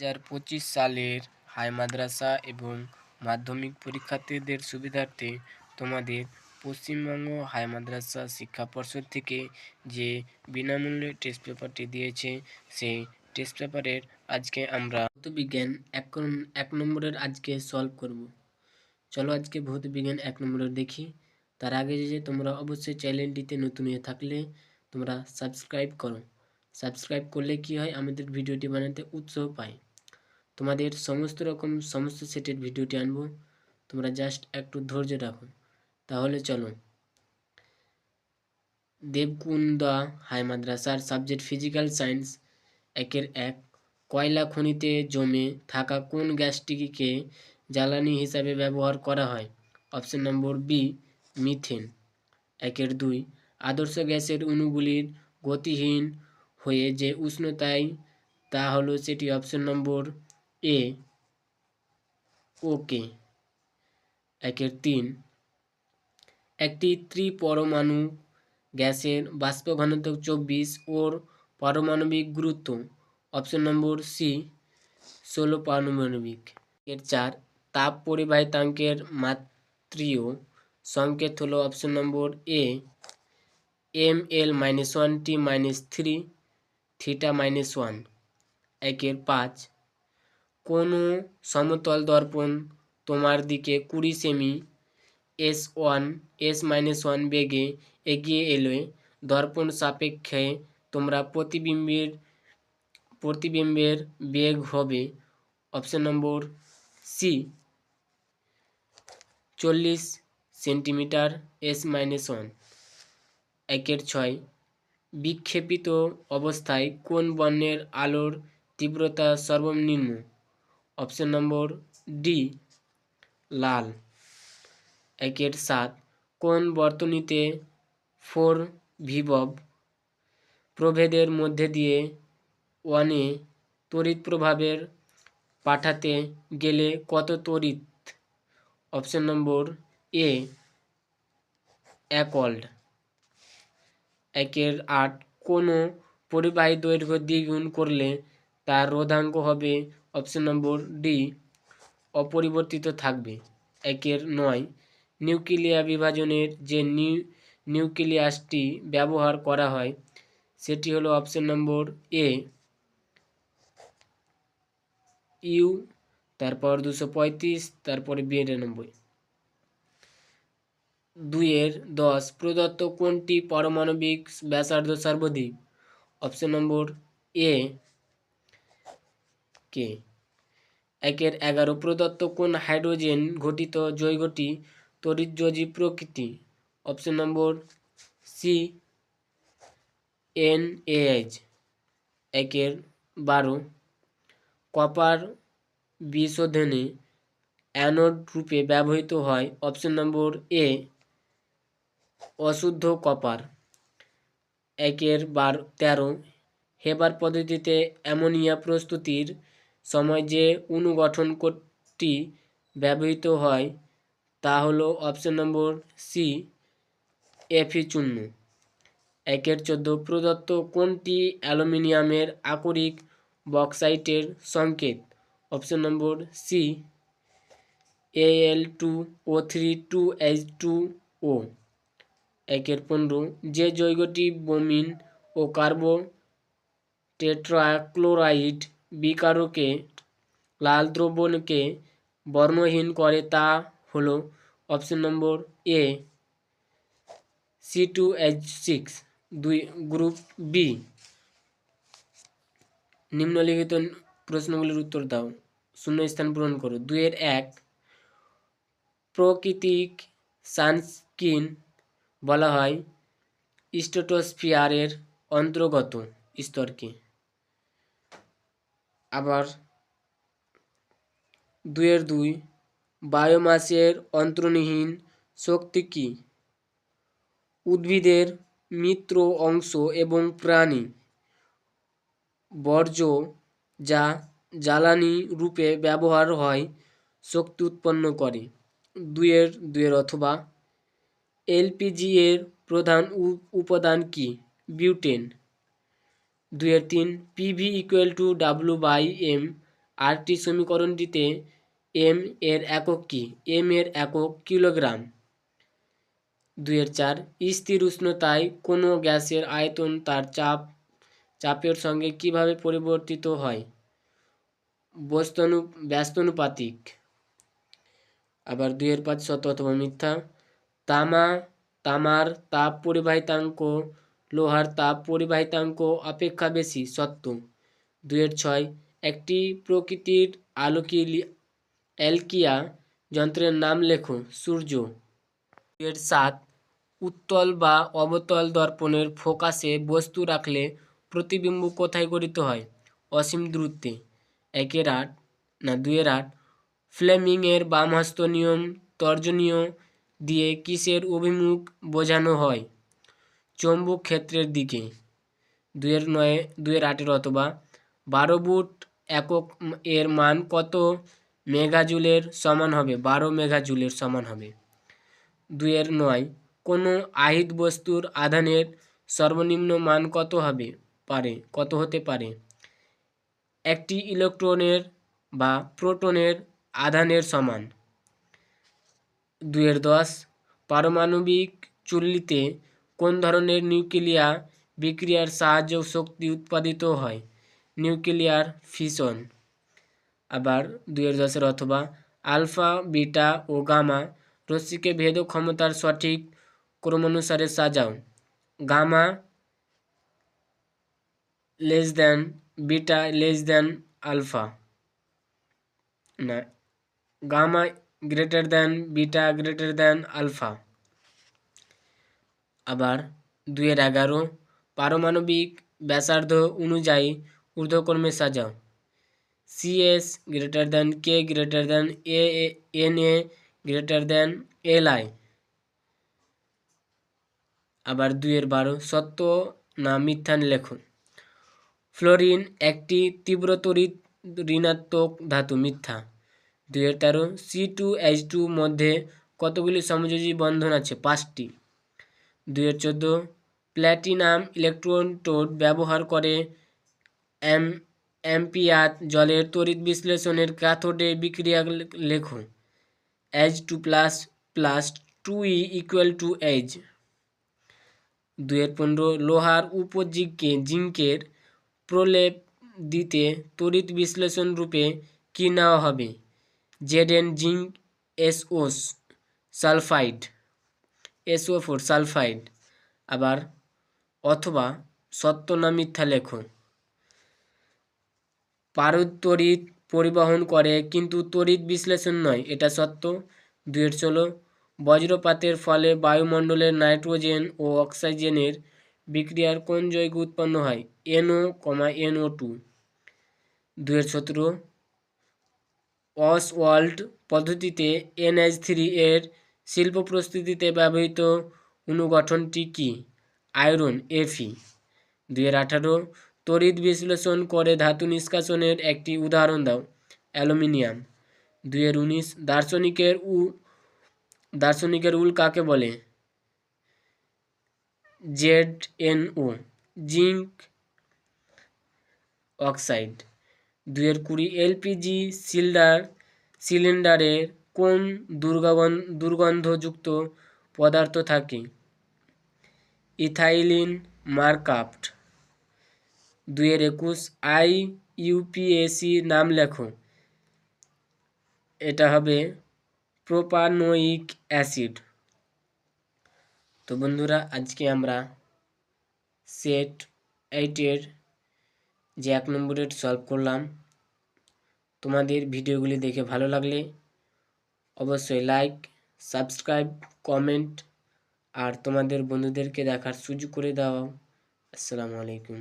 হাজার পঁচিশ সালের হাই মাদ্রাসা এবং মাধ্যমিক পরীক্ষার্থীদের সুবিধার্থে তোমাদের পশ্চিমবঙ্গ হাই মাদ্রাসা শিক্ষা পর্ষদ থেকে যে বিনামূল্যে টেস্ট পেপারটি দিয়েছে, সেই টেস্ট পেপারের আজকে আমরা ভৌত বিজ্ঞান এক এক নম্বরের আজকে সলভ করব। চলো আজকে ভৌত বিজ্ঞান এক নম্বরের দেখি। তার আগে যে তোমরা অবশ্যই চ্যানেলটিতে নতুন হয়ে থাকলে তোমরা সাবস্ক্রাইব করো। সাবস্ক্রাইব করলে কি হয়? আমাদের ভিডিওটি বানাতে উৎসাহ পায়। তোমাদের সমস্ত রকম, সমস্ত সেটের ভিডিওটি আনব। তোমরা জাস্ট একটু ধৈর্য রাখো। তাহলে চলো। দেবকুন্দা হাই মাদ্রাসার সাবজেক্ট ফিজিক্যাল সায়েন্স একের এক। কয়লা খনিতে জমে থাকা কোন গ্যাসটিকে জ্বালানি হিসাবে ব্যবহার করা হয়? অপশন নম্বর বি মিথেন একের দুই। আদর্শ গ্যাসের অণুগুলির গতিহীন হয়ে যে উষ্ণতায় তা হলো সেটি অপশন নম্বর এ ওকে একের তিন। একটি ত্রিপরমাণু গ্যাসের বাষ্প ঘনত্ব চব্বিশ ওর পারমাণবিক গুরুত্ব। অপশন নম্বর সি ষোলো পারমাণবিক। এর চার, তাপ পরিবাহিতাঙ্কের মাত্রীয় সংকেত হলো option number A M L minus one T minus three theta minus one একের পাঁচ কোনো সমতল দর্পণ তোমার দিকে কুড়ি semi S one, S minus one বেগে এগিয়ে এলে দর্পণ সাপেক্ষে তোমরা প্রতিবিম্বের প্রতিবিম্বের বেগ হবে অপশন নম্বর সি। চল্লিশ সেন্টিমিটার এস মাইনাস ওয়ান। একের ছয়। বিক্ষেপিত অবস্থায় কোন বর্ণের আলোর তীব্রতা সর্বনিম্ন? অপশন নম্বর ডি, লাল। একের সাত, কোন বর্তনীতে ফোর ভিভব প্রভেদের মধ্যে দিয়ে ওয়ানে তড়িৎ প্রভাবের পাঠাতে গেলে কত তড়িৎ? অপশন নম্বর এ অ্যাকল্ড একের আট, কোনো পরিবাহী দৈর্ঘ্য দ্বিগুণ করলে তার রোধাঙ্ক হবে অপশন নম্বর ডি অপরিবর্তিত থাকবে। একের নয়, নিউক্লিয়া বিভাজনের যে নিউ, নিউক্লিয়াসটি ব্যবহার করা হয়, সেটি হলো অপশন নম্বর এ ইউ তারপর দুশো পঁয়ত্রিশ, তারপরে বিরানব্বই দুইয়ের দশ, প্রদত্ত কোনটি পারমাণবিক ব্যাসার্ধ সর্বাধিক? Option number A K? একের এগারো, প্রদত্ত কোন হাইড্রোজেন ঘটিত যৌগটি তড়িৎযোজী প্রকৃতি? Option number C, N H. একের বারো, কপার বিশোধনে অ্যানোড রূপে ব্যবহৃত হয়। অপশন নম্বর এ, অশুদ্ধ কপার। একের বার, তেরো, হেবার পদ্ধতিতে অ্যামোনিয়া প্রস্তুতির সময় যে অনুগঠন কোডটি ব্যবহৃত হয়, তা হলো অপশন নম্বর সি এফি চূর্ণ একের চোদ্দ প্রদত্ত কোনটি অ্যালুমিনিয়ামের আকরিক বক্সাইটের সংকেত? Option number C L two O three two H two O. একের পনেরো, যে যৌগটি বমিন ও কার্বো টেট্রাক্লোরাইড বিকারকে লাল দ্রবণকে বর্ণহীন করে তা হলো option number A, C two H six, দুই গ্রুপ বি। নিম্নলিখিত প্রশ্নগুলির উত্তর দাও। শূন্য স্থান পূরণ করো। দুইয়ের এক, প্রাকৃতিক সানস্ক্রিন বলা হয় স্ট্রেটোস্ফিয়ারের অন্তর্গত স্তরকে। আবার দুইয়ের দুই, বায়োমাসের অন্তর্নিহীন শক্তি কী? উদ্ভিদের মিত্র অংশ এবং প্রাণী। বর্জ্য যা জ্বালানি রূপে ব্যবহার হয়, শক্তি উৎপন্ন করে। দুইয়ের দুইয়ের অথবা, এলপিজি এর প্রধান উপাদান কি? বিউটেন। দুইয়ের তিন PV equal to W by M আটটি সমীকরণটিতে এম এর একক কি? এম এর একক কিলোগ্রাম। দুইয়ের চার, স্থির উষ্ণতায় কোনো গ্যাসের আয়তন তার চাপ, চাপের সঙ্গে কীভাবে পরিবর্তিত হয়? বস্তানু, ব্যস্তানুপাতিক। আবার দুইয়ের পাঁচ শত অথবা মিথ্যা। তামা, তামার তাপ পরিবাহিতাঙ্ক লোহার তাপ পরিবাহিতাঙ্ক অপেক্ষা বেশি সত্য দুইয়ের ছয়, একটি প্রকৃতির আলোকি অ্যালকিয়া যন্ত্রের নাম লেখো, সূর্য। দুইয়ের সাত, উত্তল বা অবতল দর্পণের ফোকাসে বস্তু রাখলে প্রতিবিম্ব কোথায় গঠিত হয়? অসীম দূরত্বে। একের আট, না, দুইয়ের আট, ফ্লেমিংয়ের বামহস্ত নিয়ম তর্জনীয় দিয়ে কিসের অভিমুখ বোঝানো হয়? চৌম্বক ক্ষেত্রের দিকে। দুয়ের নয় দুয়ের আটের অথবা বারো বুট একক এর মান কত মেগাজুলের সমান হবে? বারো মেগাজুলের সমান হবে। দুয়ের নয়, কোনো আহিত বস্তুর আধানের সর্বনিম্ন মান কত হবে? পারে, কত হতে পারে? একটি ইলেকট্রনের বা প্রোটনের আধানের সমান। দুয়ের দশ, পারমাণবিক চুল্লিতে কোন ধরনের নিউক্লিয়া বিক্রিয়ার সাহায্য শক্তি উৎপাদিত হয়? নিউক্লিয়ার ফিশন আবার দুয়ের দশের অথবা আলফা, বিটা ও গামা রশ্মিকে ভেদ ক্ষমতার সঠিক ক্রমানুসারে সাজাও। Gamma less than beta less than alpha. না, gamma greater than beta greater than alpha. আবার দুইয়ের এগারো পারমাণবিক ব্যাসার্ধ অনুযায়ী ঊর্ধ্বক্রমে সাজাও। CS greater than K greater than A N A greater than L I আবার দুইয়ের বারো সত্য না মিথ্যান লেখো ফ্লোরিন একটি তীব্র তড়িৎ ঋণাত্মক ধাতু মিথ্যা। দুইয়ের তেরো সি টু এইচ টু মধ্যে কতগুলি সমযোজী বন্ধন আছে? পাঁচটি। দুইয়ের চোদ্দ প্ল্যাটিনাম ইলেকট্রন টোড ব্যবহার করে এম অ্যাম্পিয়াত জলের তড়িৎ বিশ্লেষণের ক্যাথোডে বিক্রিয়া লেখো H two plus plus two E equal to H দুয়ের পনেরো লোহার উপজিঙ্কে জিঙ্কের প্রলেপ দিতে তড়িৎ বিশ্লেষণ রূপে কী নেওয়া হবে? জেড এন জিঙ্ক এসওস সালফাইড। এসও ফোর সালফাইড আবার অথবা সত্য না মিথ্যা লেখো পারদ পরিবহন করে, কিন্তু তড়িৎ বিশ্লেষণ নয়, এটা সত্য। দুয়ের চলো, বজ্রপাতের ফলে বায়ুমণ্ডলের নাইট্রোজেন ও অক্সিজেনের বিক্রিয়ার কোন যৌগ উৎপন্ন হয়? NO, comma NO two. দুয়ের সতেরো ওয়াল্ট পদ্ধতিতে এনএইচ থ্রি এর শিল্প প্রস্তুতিতে ব্যবহৃত অনুগঠনটি কি? আয়রন এফি দুয়ের আঠারো তড়িৎ বিশ্লেষণ করে ধাতু নিষ্কাশনের একটি উদাহরণ দাও, অ্যালুমিনিয়াম। দুয়ের উনিশ দার্শনিকের উ, দার্শনিকের উল কাকে বলে? Z N O, zinc oxide. দুয়ের কুড়ি এলপিজি সিলিন্ডার সিলিন্ডারের কোন দুর্গন্ধ দুর্গন্ধযুক্ত পদার্থ থাকে? ইথাইলিন মার্কাফট দুইয়ের একুশ আই ইউপিএসি নাম লেখো। এটা হবে প্রোপানোইক অ্যাসিড। তো বন্ধুরা, আজকে আমরা সেট এইটের যে এক নম্বরের সলভ করলাম। তোমাদের ভিডিওগুলি দেখে ভালো লাগলে অবশ্যই লাইক সাবস্ক্রাইব কমেন্ট আর তোমাদের বন্ধুদেরকে দেখার সুযোগ করে দাও। আসসালামু আলাইকুম।